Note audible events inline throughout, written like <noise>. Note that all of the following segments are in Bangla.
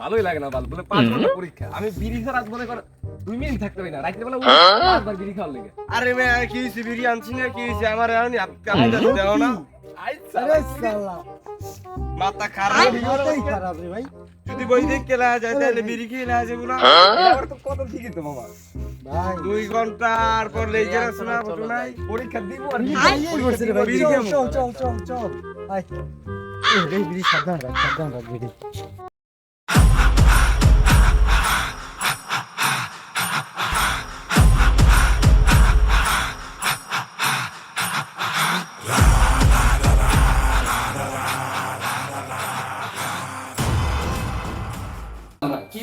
ভালোই লাগে না ভালো বলে পাঁচ ঘণ্টা পরীক্ষা। আমি বিড়ি আজ মনে কর দুই মিনিট থাকতে পারি না রাত্রে বেলা পাঁচবার বিড়ি খাওয়ার লেগে। আরে মে কি হইছে বিড়ি আনছি না কি হইছে? আমার এখন আপনি দাও না। আরে সালা। মাথা খারাপ মাথাই খারাপ রে ভাই। যদি বই দেখ কেলা যায় তাহলে বিড়ি খেয়ে না যাব না। আমার তো কত ঠিকই তো মামা ভাই। দুই ঘণ্টার পর বটু নাই পরীক্ষা দিব আর বিড়ি কি খাইয়ে করছে রে ভাই বিড়ি চল চল চল চল চল। আয়। এ বিড়ি সাবধান রাখ সাবধান রাখ বিড়ি।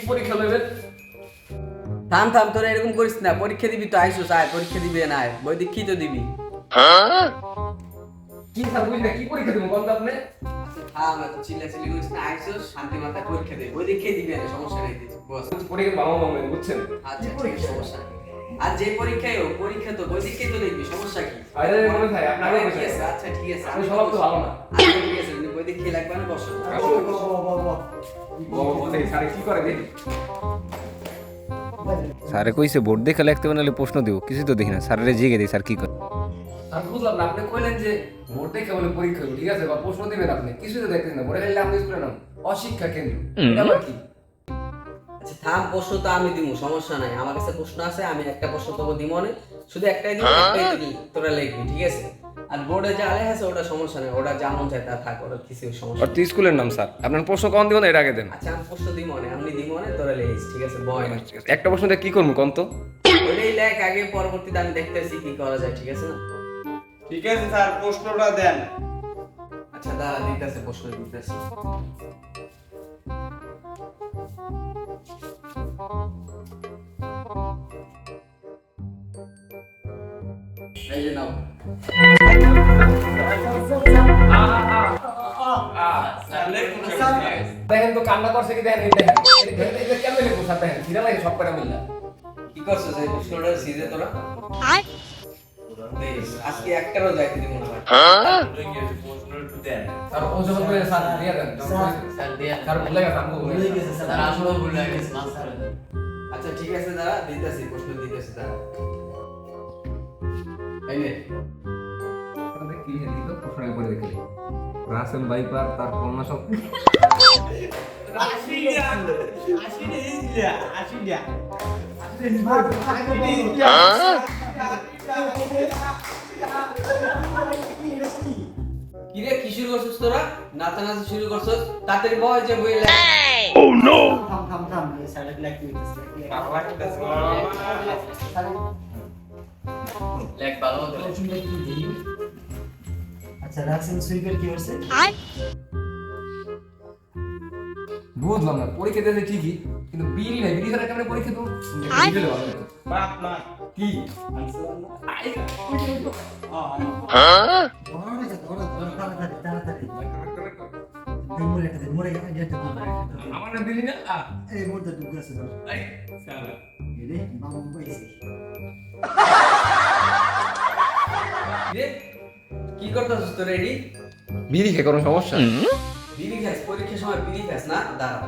পরীক্ষা নেবেন থাম থাম তোরা এরকম করিস না। পরীক্ষা দিবি তো আইসো আয় পরীক্ষা দিবি না আয়। বই দেখি তো দিবি? কি স্যার বুঝি না কি পরীক্ষা দেবো? বলতো আপনি। থাম এত চিল্লা চিল্লি করিস না আইসো শান্তি মাথায় পরীক্ষা দেখে দিবি না সমস্যা নেই বস। পরীক্ষা মামা মামা বুঝছেন? আচ্ছা ঠিক সমস্যা নেই। আর যে পরীক্ষায় হোক পরীক্ষা তো বই দেখে তো দেখবি সমস্যা কি? আরে মনে আপনাকে আছে আচ্ছা ঠিক আছে আমি স্বভাব তো ভালো না। আচ্ছা ঠিক আছে লাগবে না বসো। স্যার কি করে দেখি স্যারে কইছে বোর্ড দেখে লিখতে বানালে প্রশ্ন দিব কিছু তো দেখি না। স্যারের জিগে দিই স্যার কি করে? বুঝলাম না আপনি কইলেন যে ভোট দেখে বলে পরীক্ষা ঠিক আছে? বা প্রশ্ন দিবেন আপনি। কিছু তো দেখতেছেন না। ভোটে খালি আপনি স্কুলে নাম অশিক্ষা কেন্দ্র। এটা আবার কি? আচ্ছা থাম প্রশ্ন তো আমি দিমু সমস্যা নাই। আমার কাছে প্রশ্ন আছে আমি একটা প্রশ্ন তোকে দিমু নে শুধু একটাই দিব একটাই দিবি তোরা লিখবি ঠিক আছে? আর বোর্ডে যা লেখা আছে ওটা সমস্যা নেই ওটা যেমন চাই তা থাক ওটা কিছু সমস্যা আর তুই স্কুলের নাম স্যার আপনার প্রশ্ন কখন দিব না এর আগে দেন। আচ্ছা আমি প্রশ্ন দিব নে আপনি দিব নে তোরা লিখিস ঠিক আছে? বয়। একটা প্রশ্ন দিয়ে কি করব কোন তো ওইটাই লেখ আগে পরবর্তীতে আমি দেখতেছি কি করা যায় ঠিক আছে না? ঠিক আছে স্যার প্রশ্নটা দেন। আচ্ছা দাঁড়া দিতেছে প্রশ্ন দিতেছি। এই যে নাও। দেখেন তো কান্না করছে কি দেখেন কেমন লিখব স্যার দেখেন সিরা লাগে সব কটা মিললা কি করছিস এই প্রশ্নটা সিজে তোরা? আজকে একটারও যাইতে দিব না। স্যার ও যখন বলে স্যার দিয়ে দেন স্যার ভুলে গেছে আমগো ভুলে গেছে। আচ্ছা ঠিক আছে দাঁড়া দিতেছি প্রশ্ন দিতেছি দাঁড়া। রাসেল বাইপার তার কন্যা সব কি রে কি শুরু করছিস তোরা? নাচানাচি শুরু করছিস? তাড়াতাড়ি বয় যে বই লেখ। থাম থাম ভালো আচ্ছা রাখছেন সুইপের কি হচ্ছে বুঝলাম না পরীক্ষা দিতে ঠিকই কিন্তু বিড়ি নাই বিড়ি ছাড়া কেমন পরীক্ষা দেবো? বাপ মা কি? আমার দিলি না? এই মোরটা ঢুকে <laughs> করতেছিস তো রেডি বিড়ি খেয়ে কোনো সমস্যা? বিড়ি খাস পরীক্ষার সময় বিড়ি খাস না? দাঁড়া।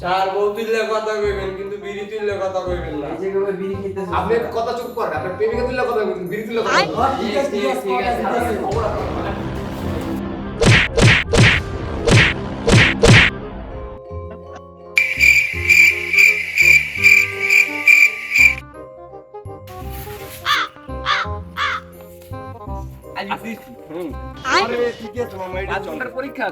চার বউ তুললে কথা কইবেন কিন্তু বিড়ি তুললে কথা কইবেন না। এই যে কবে বিড়ি খেতে আপনি কথা চুপ করেন আপনি প্রেমিকা তুললে কথা কইবেন বিড়ি তুললে কথা ঠিক আছে ঠিক আছে পরীক্ষা।